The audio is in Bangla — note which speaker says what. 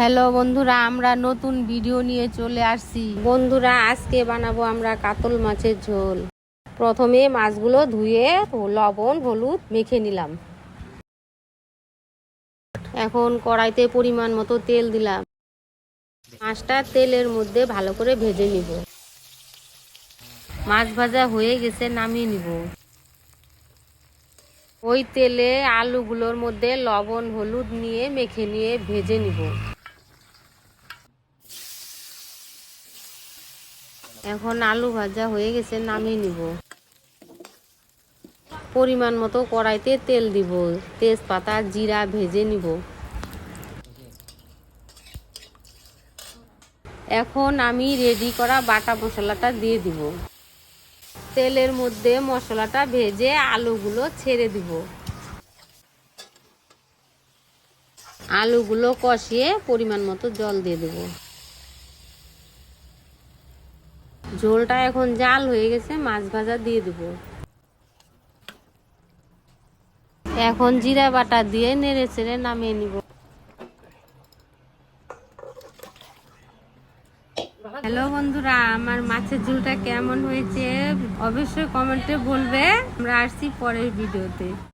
Speaker 1: হ্যালো বন্ধুরা, আমরা নতুন ভিডিও নিয়ে চলে আসছি। বন্ধুরা, আজকে বানাবো আমরা কাতল মাছের ঝোল। প্রথমে মাছগুলো ধুয়ে লবণ, হলুদ মেখে নিলাম। এখন কড়াইতে পরিমাণ মতো তেল দিলাম। মাছটা তেলের মধ্যে ভালো করে ভেজে নিব। মাছ ভাজা হয়ে গেছে, নামিয়ে নিব। ওই তেলে আলুগুলোর মধ্যে লবণ, হলুদ নিয়ে মেখে নিয়ে ভেজে নিব। এখন আলু ভাজা হয়ে গেছে, নামিয়ে নিব। পরিমাণ মতো কড়াইতে তেল দিব, তেজপাতা, জিরা ভেজে নিব। এখন আমি রেডি করা বাটা মশলাটা দিয়ে দিব। তেলের মধ্যে মশলাটা ভেজে আলুগুলো ছেড়ে দিব। আলুগুলো কষিয়ে পরিমাণ মতো জল দিয়ে দেব। ঝোলটা এখন জাল হয়ে গেছে, মাছ ভাজা দিয়ে দেব। এখন জিরা বাটা দিয়ে নেড়ে চেড়ে নামিয়ে নিব। হ্যালো বন্ধুরা, আমার মাছের ঝোলটা কেমন হয়েছে অবশ্যই কমেন্টে বলবে। আমরা আসছি পরের ভিডিওতে।